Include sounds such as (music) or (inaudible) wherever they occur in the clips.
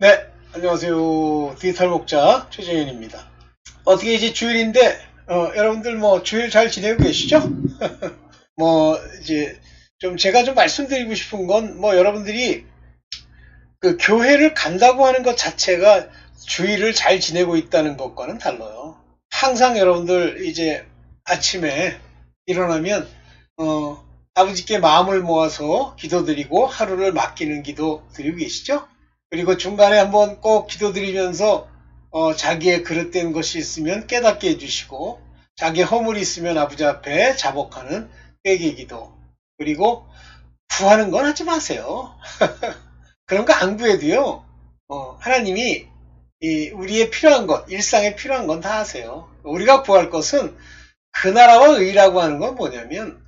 네, 안녕하세요. 디지털 목자 최정현입니다. 어떻게 이제 주일인데, 어, 여러분들 뭐 주일 잘 지내고 계시죠? (laughs) 뭐, 이제 좀 제가 좀 말씀드리고 싶은 건 뭐 여러분들이 그 교회를 간다고 하는 것 자체가 주일을 잘 지내고 있다는 것과는 달라요. 항상 여러분들 이제 아침에 일어나면, 어, 아버지께 마음을 모아서 기도드리고 하루를 맡기는 기도 드리고 계시죠? 그리고 중간에 한번 꼭 기도드리면서 어, 자기의 그릇된 것이 있으면 깨닫게 해주시고 자기의 허물이 있으면 아버지 앞에 자복하는 회개 기도 그리고 구하는 건 하지 마세요. (laughs) 그런 거 안 구해도요. 어, 하나님이 이 우리의 필요한 것, 일상에 필요한 건 다 하세요. 우리가 구할 것은 그 나라와 의라고 하는 건 뭐냐면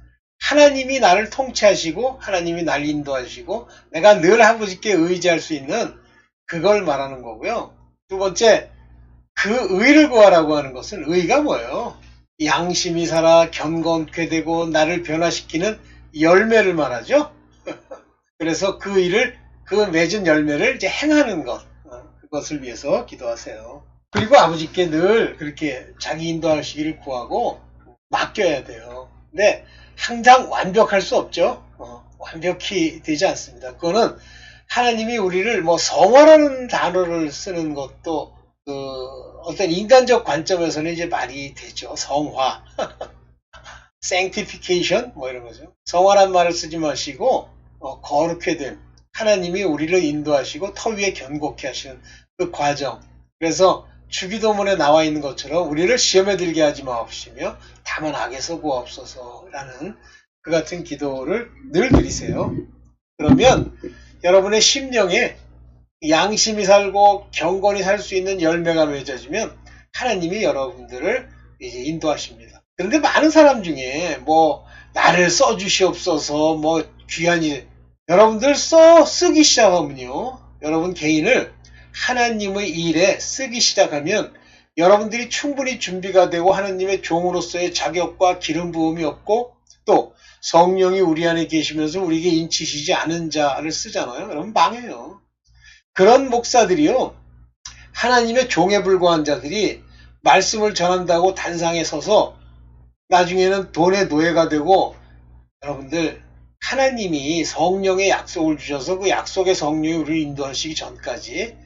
하나님이 나를 통치하시고 하나님이 날 인도하시고 내가 늘 아버지께 의지할 수 있는 그걸 말하는 거고요. 두 번째, 그 의를 구하라고 하는 것은 의가 뭐예요? 양심이 살아 견고케 되고 나를 변화시키는 열매를 말하죠. (laughs) 그래서 그 의를 그 맺은 열매를 이제 행하는 것 어, 그것을 위해서 기도하세요. 그리고 아버지께 늘 그렇게 자기 인도하시기를 구하고 맡겨야 돼요. 근데 항상 완벽할 수 없죠. 어, 완벽히 되지 않습니다. 그거는 하나님이 우리를 뭐 성화라는 단어를 쓰는 것도 그 어떤 인간적 관점에서는 이제 말이 되죠. 성화. (laughs) sanctification 뭐 이런 거죠. 성화란 말을 쓰지 마시고 어, 거룩해 됨. 하나님이 우리를 인도하시고 터 위에 견고케 하시는 그 과정. 그래서 주기도문에 나와 있는 것처럼 우리를 시험에 들게 하지 마옵시며 다만 악에서 구하옵소서라는 그 같은 기도를 늘 드리세요. 그러면 여러분의 심령에 양심이 살고 경건히 살수 있는 열매가 맺어지면 하나님이 여러분들을 이제 인도하십니다. 그런데 많은 사람 중에 뭐 나를 써주시옵소서 뭐 귀한이 여러분들 써 쓰기 시작하면요. 여러분 개인을 하나님의 일에 쓰기 시작하면 여러분들이 충분히 준비가 되고 하나님의 종으로서의 자격과 기름 부음이 없고 또 성령이 우리 안에 계시면서 우리에게 인치시지 않은 자를 쓰잖아요. 그러면 망해요. 그런 목사들이요. 하나님의 종에 불과한 자들이 말씀을 전한다고 단상에 서서 나중에는 돈의 노예가 되고 여러분들 하나님이 성령의 약속을 주셔서 그 약속의 성령이 우리를 인도하시기 전까지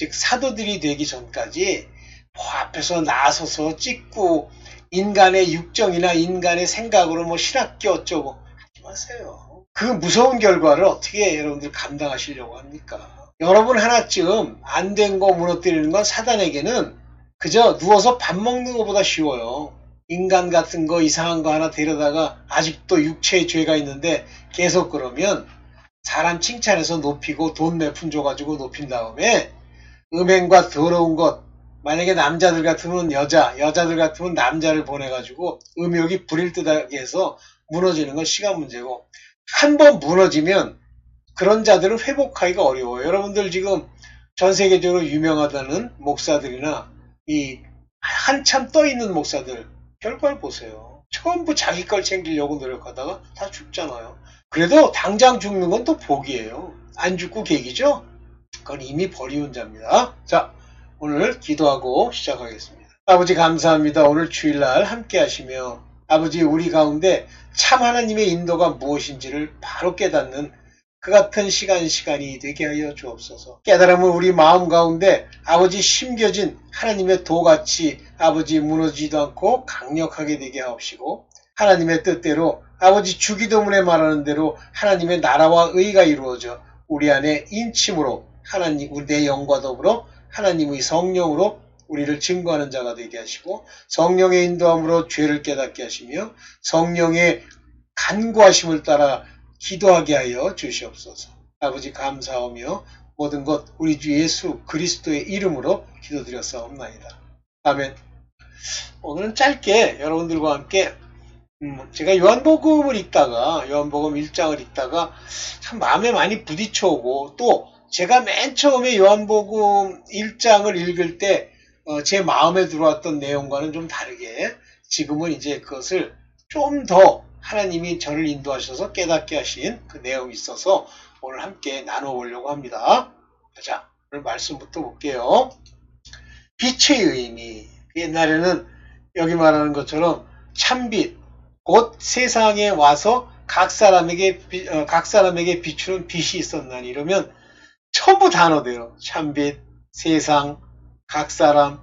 즉 사도들이 되기 전까지 뭐 앞에서 나서서 찍고 인간의 육정이나 인간의 생각으로 뭐 신학기 어쩌고 하지 마세요. 그 무서운 결과를 어떻게 여러분들 감당하시려고 합니까? 여러분 하나쯤 안 된 거 무너뜨리는 건 사단에게는 그저 누워서 밥 먹는 것보다 쉬워요. 인간 같은 거 이상한 거 하나 데려다가 아직도 육체의 죄가 있는데 계속 그러면 사람 칭찬해서 높이고 돈 몇 푼 줘가지고 높인 다음에 음행과 더러운 것 만약에 남자들 같으면 여자, 여자들 같으면 남자를 보내가지고 음욕이 불일 듯하게 해서 무너지는 건 시간 문제고 한 번 무너지면 그런 자들은 회복하기가 어려워요. 여러분들 지금 전 세계적으로 유명하다는 목사들이나 이 한참 떠 있는 목사들 결과를 보세요. 전부 자기 걸 챙기려고 노력하다가 다 죽잖아요. 그래도 당장 죽는 건 또 복이에요. 안 죽고 계기죠? 그건 이미 버리운 자입니다. 자, 오늘 기도하고 시작하겠습니다. 아버지 감사합니다. 오늘 주일날 함께 하시며 아버지 우리 가운데 참 하나님의 인도가 무엇인지를 바로 깨닫는 그 같은 시간 시간이 되게 하여 주옵소서. 깨달음은 우리 마음 가운데 아버지 심겨진 하나님의 도같이 아버지 무너지지도 않고 강력하게 되게 하옵시고 하나님의 뜻대로 아버지 주기도문에 말하는 대로 하나님의 나라와 의가 이루어져 우리 안에 인침으로 하나님 우리 내 영과 더불어 하나님의 성령으로 우리를 증거하는 자가 되게 하시고 성령의 인도함으로 죄를 깨닫게 하시며 성령의 간구하심을 따라 기도하게 하여 주시옵소서. 아버지 감사하며 모든 것 우리 주 예수 그리스도의 이름으로 기도드렸사옵나이다. 아멘. 오늘은 짧게 여러분들과 함께 음, 제가 요한복음을 읽다가 요한복음 1장을 읽다가 참 마음에 많이 부딪혀오고 또 제가 맨 처음에 요한복음 1장을 읽을 때제 어, 마음에 들어왔던 내용과는 좀 다르게 지금은 이제 그것을 좀 더 하나님이 저를 인도하셔서 깨닫게 하신 그 내용이 있어서 오늘 함께 나눠보려고 합니다. 자, 오늘 말씀부터 볼게요. 빛의 의미. 옛날에는 여기 말하는 것처럼 참빛, 곧 세상에 와서 각 사람에게 비- 어, 각 사람에게 비추는 빛이 있었나니 이러면 전부 단어대로 참빛, 세상, 각 사람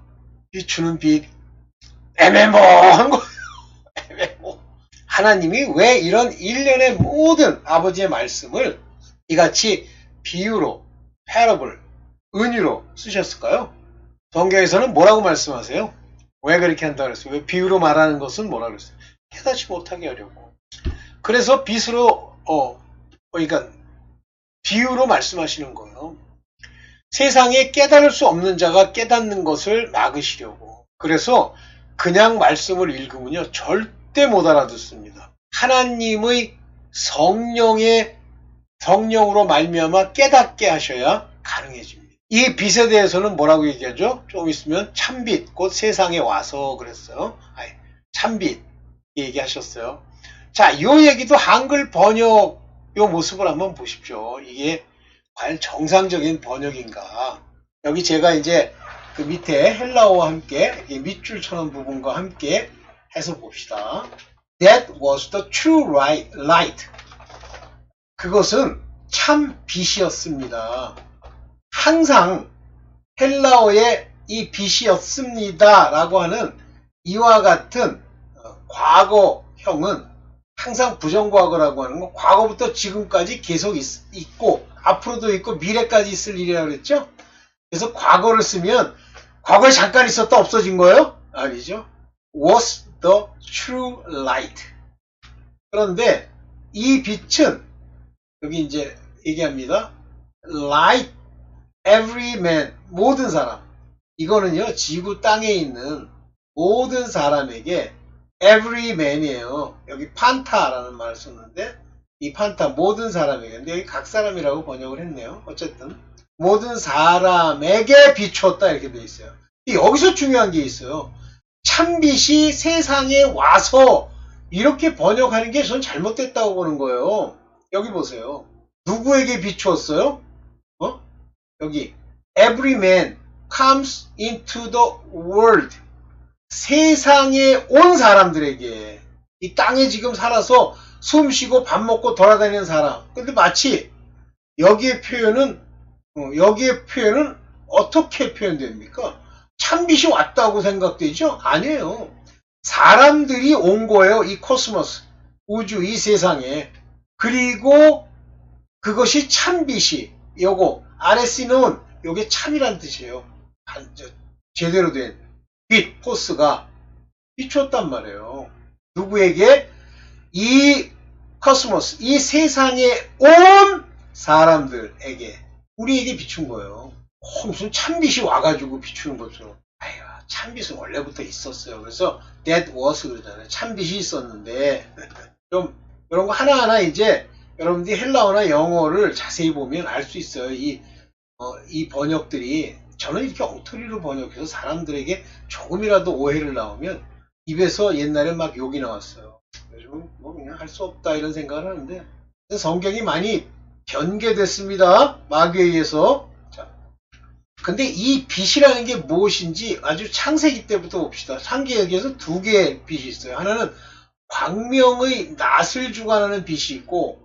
비추는 빛 애매모호한 거 (laughs) 애매모 하나님이 왜 이런 일련의 모든 아버지의 말씀을 이같이 비유로 패러블 은유로 쓰셨을까요? 성경에서는 뭐라고 말씀하세요? 왜 그렇게 한다 그랬어요? 왜 비유로 말하는 것은 뭐라 그랬어요? 깨닫지 못하게 하려고. 그래서 빛으로 어 그러니까 비유로 말씀하시는 거예요. 세상에 깨달을 수 없는 자가 깨닫는 것을 막으시려고. 그래서 그냥 말씀을 읽으면요 절대 못 알아듣습니다. 하나님의 성령의 성령으로 말미암아 깨닫게 하셔야 가능해집니다. 이 빛에 대해서는 뭐라고 얘기하죠? 좀 있으면 참빛, 곧 세상에 와서 그랬어요. 아이, 참빛 얘기하셨어요. 자, 이 얘기도 한글 번역 요 모습을 한번 보십시오. 이게 과연 정상적인 번역인가? 여기 제가 이제 그 밑에 헬라어와 함께 이 밑줄 쳐놓은 부분과 함께 해서 봅시다. That was the true right- light. 그것은 참 빛이었습니다. 항상 헬라어의 이 빛이었습니다. 라고 하는 이와 같은 어, 과거형은 항상 부정과거라고 하는 건 과거부터 지금까지 계속 있, 고 앞으로도 있고 미래까지 있을 일이라 그랬죠? 그래서 과거를 쓰면 과거에 잠깐 있었다 없어진 거예요? 아니죠. was the true light. 그런데 이 빛은 여기 이제 얘기합니다. light every man 모든 사람 이거는요 지구 땅에 있는 모든 사람에게 every man이에요. 여기 판타라는 말을 썼는데 이 판타 모든 사람에게 근데 여기 각 사람이라고 번역을 했네요. 어쨌든 모든 사람에게 비추었다 이렇게 돼 있어요. 여기서 중요한 게 있어요. 참빛이 세상에 와서 이렇게 번역하는 게전 잘못됐다고 보는 거예요. 여기 보세요. 누구에게 비추었어요? 어? 여기 every man comes into the world. 세상에 온 사람들에게 이 땅에 지금 살아서 숨 쉬고 밥 먹고 돌아다니는 사람. 근데 마치 여기에 표현은 어, 여기에 표현은 어떻게 표현됩니까? 참빛이 왔다고 생각되죠? 아니에요. 사람들이 온 거예요. 이 코스모스, 우주, 이 세상에. 그리고 그것이 참빛이 요거 RS는 요게 참이란 뜻이에요. 제대로 된 빛, 포스가 비추었단 말이에요. 누구에게? 이 코스모스, 이 세상에 온 사람들에게, 우리에게 비춘 거예요. 어, 무슨 참빛이 와가지고 비추는 것처럼. 아유, 참빛은 원래부터 있었어요. 그래서 that was 그러잖아요. 참빛이 있었는데, (laughs) 좀, 이런 거 하나하나 이제, 여러분들이 헬라어나 영어를 자세히 보면 알 수 있어요. 이, 어, 이 번역들이, 저는 이렇게 엉터리로 번역해서 사람들에게 조금이라도 오해를 나오면, 입에서 옛날에 막 욕이 나왔어요. 요즘은 뭐 그냥 할 수 없다 이런 생각을 하는데, 성경이 많이 변개됐습니다. 마귀에 의해서. 자, 근데 이 빛이라는 게 무엇인지 아주 창세기 때부터 봅시다. 창세기에서 두 개의 빛이 있어요. 하나는 광명의 낯을 주관하는 빛이 있고,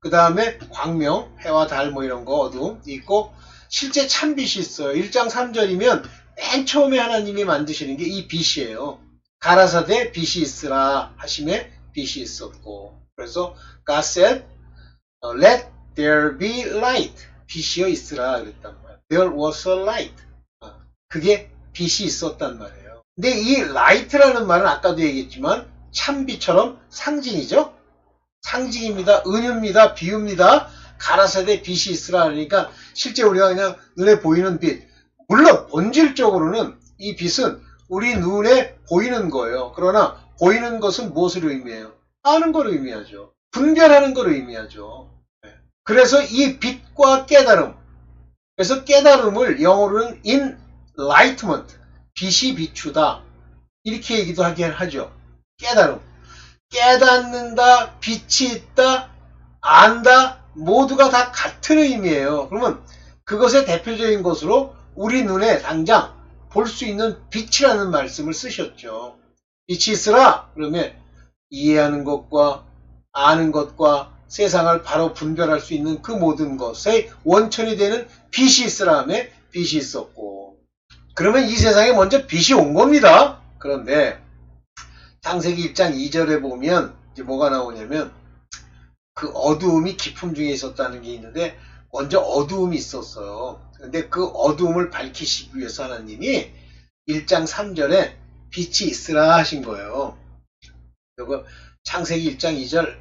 그 다음에 광명, 해와 달 뭐 이런 거 어둠 있고, 실제 참 빛이 있어요. 1장 3절이면 맨 처음에 하나님이 만드시는 게 이 빛이에요. 가라사대 빛이 있으라 하심에 빛이 있었고, 그래서 God said, 어, let there be light. 빛이여 있으라 그랬단 말이에요. There was a light. 어, 그게 빛이 있었단 말이에요. 근데 이 light라는 말은 아까도 얘기했지만 참빛처럼 상징이죠. 상징입니다. 은유입니다. 비유입니다. 가라사대 빛이 있으라 그러니까 실제 우리가 그냥 눈에 보이는 빛. 물론 본질적으로는 이 빛은 우리 눈에 보이는 거예요. 그러나 보이는 것은 무엇을 의미해요? 아는 걸 의미하죠. 분별하는 걸 의미하죠. 네. 그래서 이 빛과 깨달음. 그래서 깨달음을 영어로는 enlightenment. 빛이 비추다. 이렇게 얘기도 하긴 하죠. 깨달음. 깨닫는다, 빛이 있다, 안다, 모두가 다 같은 의미예요. 그러면 그것의 대표적인 것으로 우리 눈에 당장 볼 수 있는 빛이라는 말씀을 쓰셨죠. 빛이 있으라 그러면 이해하는 것과 아는 것과 세상을 바로 분별할 수 있는 그 모든 것의 원천이 되는 빛이 있으라 하며 빛이 있었고 그러면 이 세상에 먼저 빛이 온 겁니다. 그런데 창세기 1장 2절에 보면 이제 뭐가 나오냐면 그 어두움이 기품 중에 있었다는 게 있는데 먼저 어두움이 있었어요. 근데 그 어두움을 밝히시기 위해서 하나님이 1장 3절에 빛이 있으라 하신 거예요. 이거 창세기 1장 2절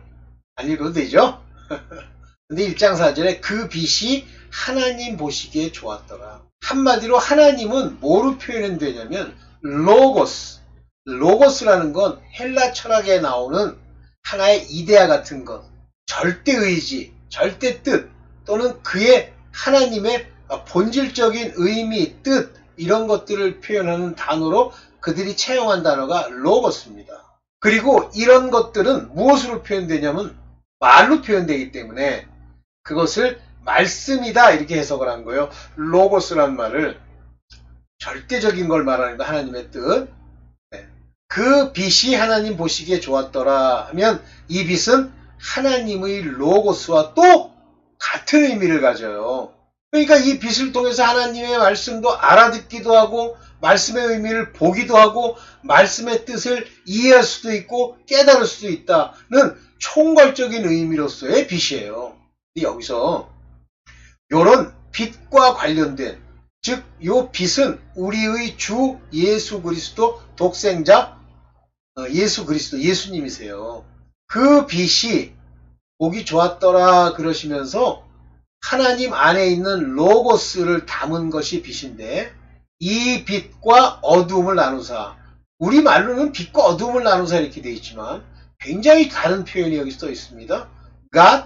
안 읽어도 되죠? (laughs) 근데 1장 4절에 그 빛이 하나님 보시기에 좋았더라. 한마디로 하나님은 뭐로 표현되냐면 로고스. 로고스라는 건 헬라 철학에 나오는 하나의 이데아 같은 것, 절대 의지, 절대 뜻 또는 그의 하나님의 본질적인 의미, 뜻 이런 것들을 표현하는 단어로 그들이 채용한 단어가 로고스입니다. 그리고 이런 것들은 무엇으로 표현되냐면 말로 표현되기 때문에 그것을 말씀이다 이렇게 해석을 한 거예요. 로고스란 말을 절대적인 걸 말하는 거 하나님의 뜻. 네. 그 빛이 하나님 보시기에 좋았더라 하면 이 빛은 하나님의 로고스와 또 같은 의미를 가져요. 그러니까 이 빛을 통해서 하나님의 말씀도 알아듣기도 하고 말씀의 의미를 보기도 하고 말씀의 뜻을 이해할 수도 있고 깨달을 수도 있다는 총괄적인 의미로서의 빛이에요. 여기서 이런 빛과 관련된 즉 이 빛은 우리의 주 예수 그리스도 독생자 어, 예수 그리스도 예수님이세요. 그 빛이 보기 좋았더라 그러시면서 하나님 안에 있는 로고스를 담은 것이 빛인데 이 빛과 어두움을 나누사 우리 말로는 빛과 어두움을 나누사 이렇게 되어 있지만 굉장히 다른 표현이 여기 써 있습니다. God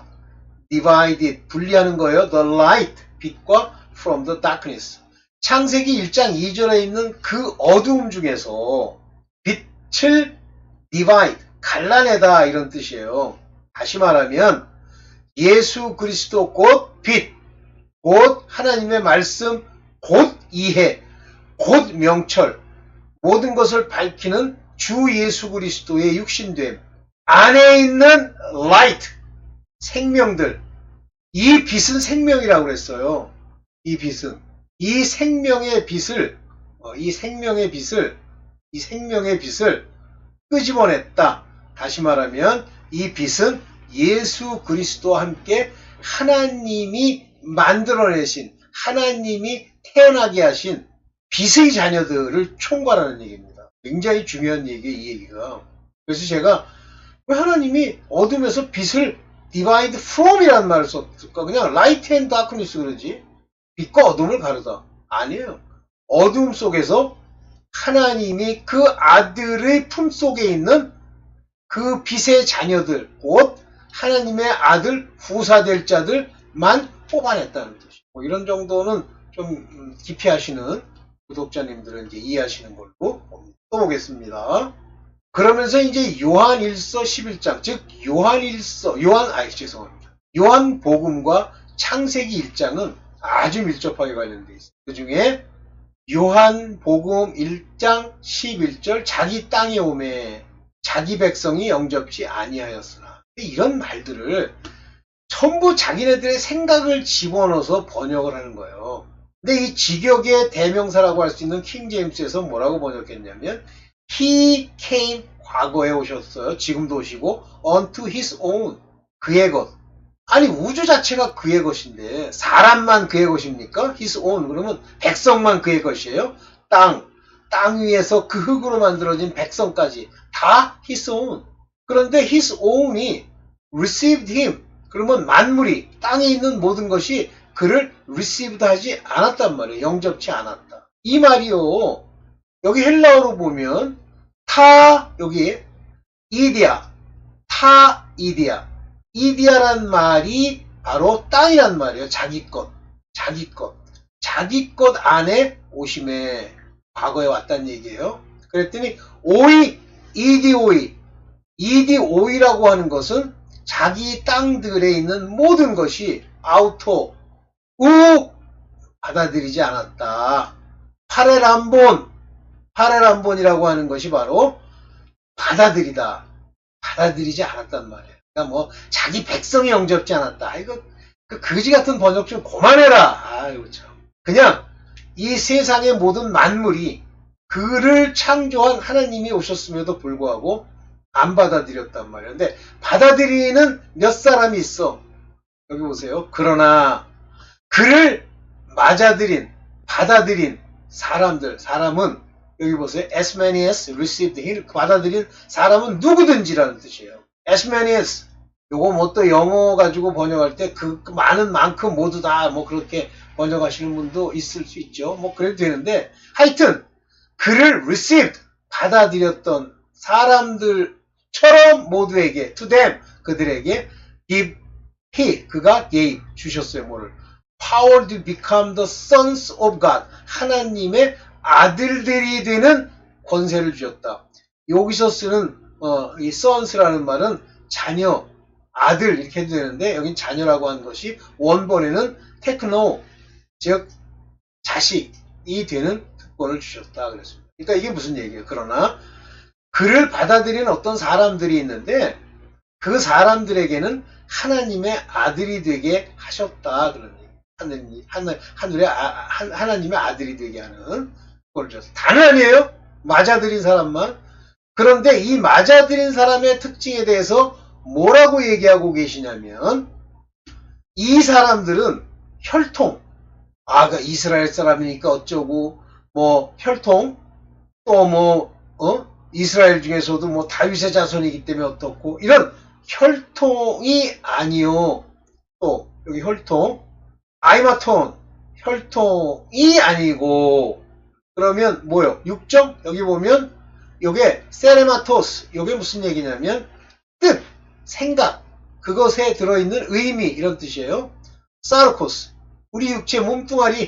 divided 분리하는 거예요. The light 빛과 from the darkness. 창세기 1장 2절에 있는 그 어두움 중에서 빛을 divide 갈라내다 이런 뜻이에요. 다시 말하면 예수 그리스도 곧 빛, 곧 하나님의 말씀, 곧 이해, 곧 명철, 모든 것을 밝히는 주 예수 그리스도의 육신됨, 안에 있는 light, 생명들, 이 빛은 생명이라고 그랬어요. 이 빛은. 이 생명의 빛을, 어, 이 생명의 빛을, 이 생명의 빛을 끄집어냈다. 다시 말하면 이 빛은 예수 그리스도와 함께 하나님이 만들어내신, 하나님이 태어나게 하신 빛의 자녀들을 총괄하는 얘기입니다. 굉장히 중요한 얘기예요, 이 얘기가. 그래서 제가 왜 하나님이 어둠에서 빛을 divide from이라는 말을 썼을까? 그냥 light and darkness 그러지. 빛과 어둠을 가르다. 아니에요. 어둠 속에서 하나님이 그 아들의 품 속에 있는 그 빛의 자녀들, 곧 하나님의 아들 후사될 자들만 뽑아냈다는 뜻이에요. 뭐 이런 정도는 좀 깊이 하시는 구독자님들은 이제 이해하시는 걸로 써보겠습니다. 그러면서 이제 요한 1서 11장, 즉 요한 1서, 요한 아이 죄송합니다. 요한 복음과 창세기 1장은 아주 밀접하게 관련되어 있습니다. 그 중에 요한 복음 1장 11절 자기 땅에 오매 자기 백성이 영접치 아니하였으나 이런 말들을 전부 자기네들의 생각을 집어넣어서 번역을 하는 거예요. 근데 이 직역의 대명사라고 할 수 있는 킹제임스에서 뭐라고 번역했냐면 He came 과거에 오셨어요. 지금도 오시고 unto his own 그의 것. 아니 우주 자체가 그의 것인데 사람만 그의 것입니까? his own 그러면 백성만 그의 것이에요. 땅, 땅 위에서 그 흙으로 만들어진 백성까지 다 his own. 그런데 his own이 received him. 그러면 만물이 땅에 있는 모든 것이 그를 received 하지 않았단 말이에요. 영접치 않았다. 이 말이요. 여기 헬라어로 보면 타 여기 이디아 타 이디아 이디아란 말이 바로 땅이란 말이에요. 자기 것 자기 것 자기 것 안에 오심에 과거에 왔다는 얘기예요. 그랬더니 오이 이디오이 이디오이라고 하는 것은 자기 땅들에 있는 모든 것이 아우토 우 받아들이지 않았다. 파레람본, 파레람본이라고 하는 것이 바로 받아들이다. 받아들이지 않았단 말이에요. 그러니까 뭐 자기 백성이 영접지 않았다. 이거 그 거지 같은 번역 좀 그만해라. 아유 참. 그냥 이 세상의 모든 만물이 그를 창조한 하나님이 오셨음에도 불구하고 안 받아들였단 말이에요. 근데 받아들이는 몇 사람이 있어. 여기 보세요. 그러나 그를 맞아들인, 받아들인 사람들, 사람은 여기 보세요. as many as received him 받아들인 사람은 누구든지라는 뜻이에요. as many as 요거 뭐 또 영어 가지고 번역할 때 그 많은 만큼 모두 다 뭐 그렇게 번역하시는 분도 있을 수 있죠. 뭐 그래도 되는데 하여튼 그를 received 받아들였던 사람들처럼 모두에게 to them 그들에게 give he 그가 gave 주셨어요 뭐를 power to become the sons of God 하나님의 아들들이 되는 권세를 주셨다. 여기서 쓰는 어, 이 sons라는 말은 자녀, 아들 이렇게 해도 되는데 여긴 자녀라고 하는 것이 원본에는 테크노 즉 자식이 되는 특권을 주셨다 그랬습니다. 그러니까 이게 무슨 얘기예요? 그러나 그를 받아들이는 어떤 사람들이 있는데 그 사람들에게는 하나님의 아들이 되게 하셨다 그런 얘기. 하느님 하늘 하늘의 아, 하- 하나님의 아들이 되게 하는 걸 줬어. 단 아니에요? 맞아들인 사람만. 그런데 이 맞아들인 사람의 특징에 대해서 뭐라고 얘기하고 계시냐면 이 사람들은 혈통, 아, 그 이스라엘 사람이니까 어쩌고 뭐 혈통 또뭐 어? 이스라엘 중에서도 뭐 다윗의 자손이기 때문에 어떻고 이런 혈통이 아니요. 또 여기 혈통 아이마톤 혈통이 아니고 그러면 뭐요? 육정 여기 보면 요게 세레마토스 요게 무슨 얘기냐면 뜻, 생각 그것에 들어있는 의미 이런 뜻이에요. 사르코스 우리 육체 몸뚱아리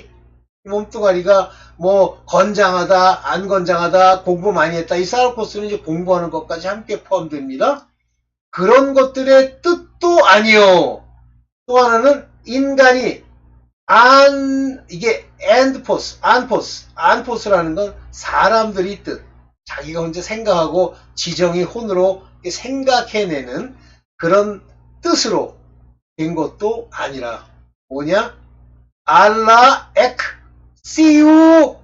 이 몸뚱아리가 뭐 건장하다 안 건장하다 공부 많이 했다 이 사르코스는 이제 공부하는 것까지 함께 포함됩니다. 그런 것들의 뜻도 아니요. 또 하나는 인간이 안 이게 엔드포스, 안포스, 안포스라는 건 사람들이 뜻. 자기가 혼자 생각하고 지정이 혼으로 생각해내는 그런 뜻으로 된 것도 아니라 뭐냐? 알라 엑 시우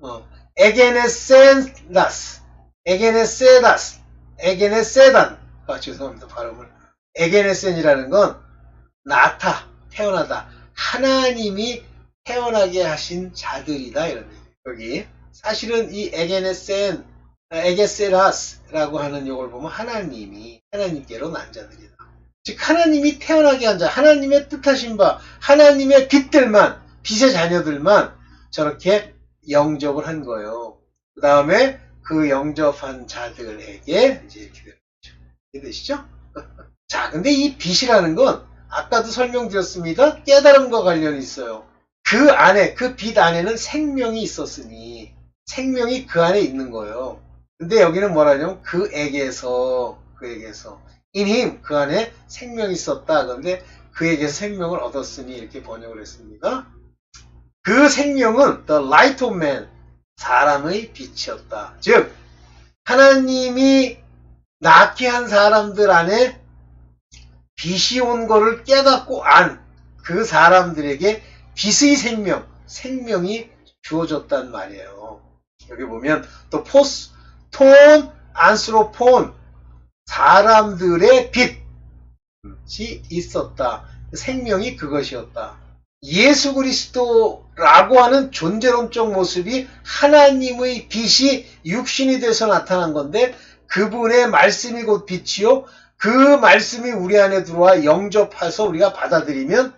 어, 에게네센다스. 에게네세다스. 에게네세단. 아 죄송합니다 발음을. 에게네센이라는 건 나타 태어나다. 하나님이 태어나게 하신 자들이다 이런. 여기 사실은 이 에게네센 에게세라스라고 하는 요걸 보면 하나님이 하나님께로 난 자들이다. 즉 하나님이 태어나게 한 자, 하나님의 뜻하신 바, 하나님의 빛들만 빛의 자녀들만 저렇게 영접을 한 거예요. 그 다음에 그 영접한 자들에게 이제 이렇게 되는 거죠. 이해되시죠? (laughs) 자, 근데 이 빛이라는 건 아까도 설명드렸습니다. 깨달음과 관련이 있어요. 그 안에, 그 빛 안에는 생명이 있었으니 생명이 그 안에 있는 거예요. 근데 여기는 뭐라냐면 그에게서, 그에게서 in 그 안에 생명이 있었다. 그런데 그에게서 생명을 얻었으니 이렇게 번역을 했습니다. 그 생명은 the light of man, 사람의 빛이었다. 즉, 하나님이 낳게 한 사람들 안에 빛이 온 거를 깨닫고 안 그 사람들에게 빛의 생명, 생명이 주어졌단 말이에요. 여기 보면 또 포스, 톤, 안스로폰, 사람들의 빛이 있었다. 생명이 그것이었다. 예수 그리스도라고 하는 존재론적 모습이 하나님의 빛이 육신이 돼서 나타난 건데 그분의 말씀이 곧 빛이요. 그 말씀이 우리 안에 들어와 영접해서 우리가 받아들이면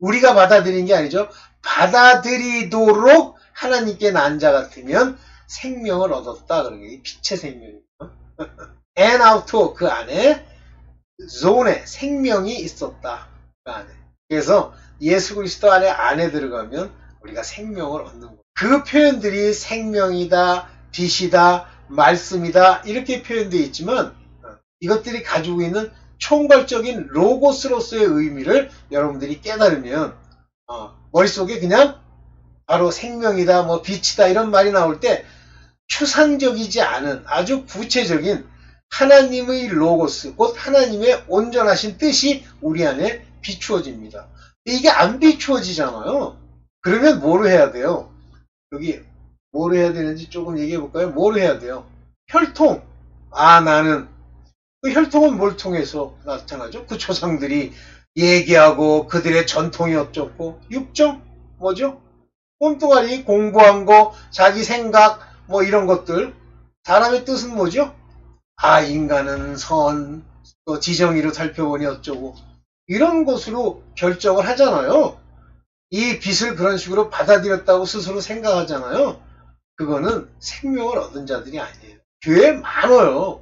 우리가 받아들인 게 아니죠. 받아들이도록 하나님께 난 자 같으면 생명을 얻었다. 그런 게 빛의 생명이죠. (laughs) and out 그 안에 존에 생명이 있었다. 그 안에. 그래서 예수 그리스도 안에 안에 들어가면 우리가 생명을 얻는 거예요. 그 표현들이 생명이다, 빛이다, 말씀이다 이렇게 표현되어 있지만 어, 이것들이 가지고 있는 총괄적인 로고스로서의 의미를 여러분들이 깨달으면 어, 머릿속에 그냥 바로 생명이다, 뭐 빛이다 이런 말이 나올 때 추상적이지 않은 아주 구체적인 하나님의 로고스, 곧 하나님의 온전하신 뜻이 우리 안에 비추어집니다. 이게 안 비추어지잖아요. 그러면 뭐로 해야 돼요? 여기 뭐로 해야 되는지 조금 얘기해 볼까요? 뭐로 해야 돼요? 혈통. 아, 나는 그 혈통은 뭘 통해서 나타나죠? 그 조상들이 얘기하고 그들의 전통이 어쩌고 육정 뭐죠? 꼼뚱아리 공부한 거, 자기 생각 뭐 이런 것들. 사람의 뜻은 뭐죠? 아 인간은 선, 또 지정의로 살펴보니 어쩌고 이런 것으로 결정을 하잖아요. 이 빛을 그런 식으로 받아들였다고 스스로 생각하잖아요. 그거는 생명을 얻은 자들이 아니에요. 교회에 많아요.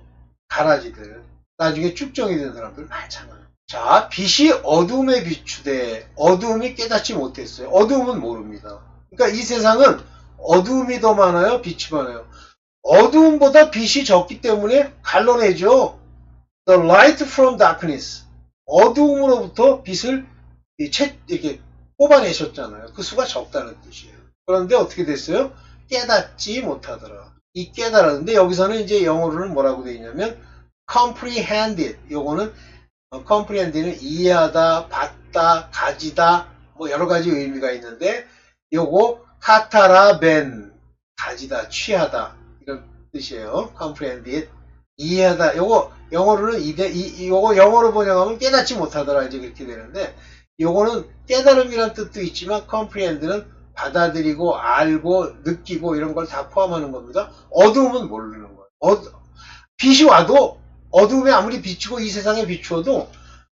가라지들. 나중에 쭉정이 된 사람들 많잖아요. 자, 빛이 어둠에 비추되 어둠이 깨닫지 못했어요. 어둠은 모릅니다. 그러니까 이 세상은 어둠이 더 많아요, 빛이 많아요. 어둠보다 빛이 적기 때문에 갈라내죠. The light from darkness. 어두움으로부터 빛을 이 채- 이렇게 뽑아내셨잖아요. 그 수가 적다는 뜻이에요. 그런데 어떻게 됐어요? 깨닫지 못하더라. 이 깨달았는데 여기서는 이제 영어로는 뭐라고 되어 있냐면 comprehended. 요거는 어, comprehend는 이해하다, 받다, 가지다 뭐 여러 가지 의미가 있는데 요거 카타라 벤 가지다, 취하다 뜻이에요. comprehended 이해하다. 요거 영어로는 이대 이, 이- 요거 영어로 번역하면 깨닫지 못하더라 이제 그렇게 되는데 요거는 깨달음이란 뜻도 있지만 comprehend는 받아들이고 알고 느끼고 이런 걸 다 포함하는 겁니다. 어두움은 모르는 거예요. 어, 빛이 와도 어두움에 아무리 비추고 이 세상에 비추어도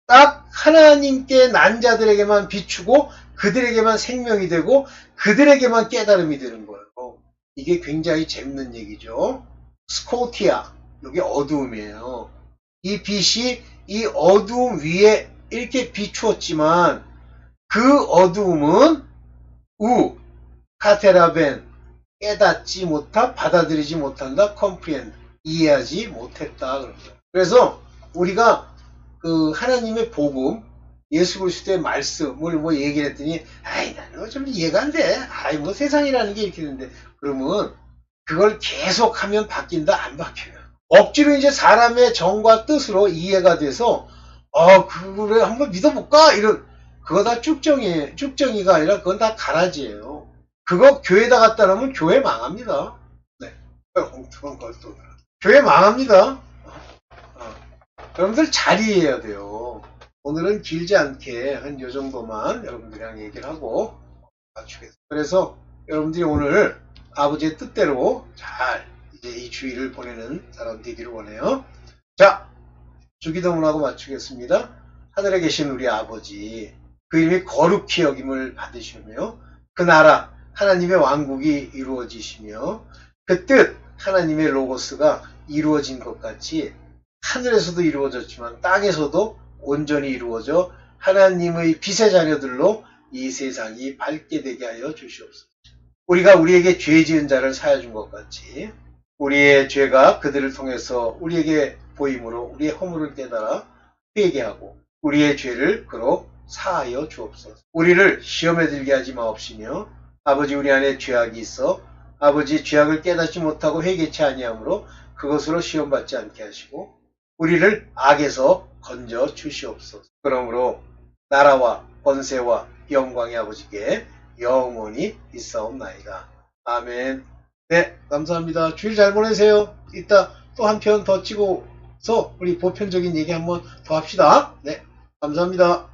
딱 하나님께 난 자들에게만 비추고 그들에게만 생명이 되고 그들에게만 깨달음이 되는 거예요. 이게 굉장히 재밌는 얘기죠. 스코티아 여기 어두움이에요. 이 빛이 이 어두움 위에 이렇게 비추었지만 그 어두움은 우 카테라벤 깨닫지 못하 받아들이지 못한다 컴프리엔드 이해하지 못했다. 그래서 우리가 그 하나님의 복음 예수 그리스도의 말씀을 뭐 얘기를 했더니 아이 나는 좀 이해가 안 돼. 아이 뭐 세상이라는 게 이렇게 되는데 그러면 그걸 계속하면 바뀐다 안 바뀌어요. 억지로 이제 사람의 정과 뜻으로 이해가 돼서 어 그래 한번 믿어볼까 이런 그거 다 쭉정이 쭉정이가 아니라 그건 다 가라지예요. 그거 교회에다 갖다 놓으면 교회 망합니다. 네, 엉뚱한 걸또 교회 망합니다. 어. 여러분들 잘 이해해야 돼요. 오늘은 길지 않게 한 요 정도만 여러분들이랑 얘기를 하고 맞추겠습니다. 그래서 여러분들이 오늘 아버지의 뜻대로 잘 이제 이 주일을 보내는 사람 되기를 원해요. 자, 주기도문하고 맞추겠습니다. 하늘에 계신 우리 아버지, 그 이름이 거룩히 여김을 받으시며, 그 나라, 하나님의 왕국이 이루어지시며, 그 뜻, 하나님의 로고스가 이루어진 것 같이, 하늘에서도 이루어졌지만, 땅에서도 온전히 이루어져 하나님의 빛의 자녀들로 이 세상이 밝게 되게 하여 주시옵소서. 우리가 우리에게 죄 지은 자를 사여 준 것 같이, 우리의 죄가 그들을 통해서 우리에게 보임으로 우리의 허물을 깨달아 회개하고 우리의 죄를 그로 사하여 주옵소서. 우리를 시험에 들게 하지 마옵시며 아버지 우리 안에 죄악이 있어 아버지 죄악을 깨닫지 못하고 회개치 아니하므로 그것으로 시험 받지 않게 하시고 우리를 악에서 건져 주시옵소서. 그러므로 나라와 권세와 영광의 아버지께 영원히 있사옵나이다. 아멘. 네, 감사합니다. 주일 잘 보내세요. 이따 또 한 편 더 찍어서 우리 보편적인 얘기 한번 더 합시다. 네, 감사합니다.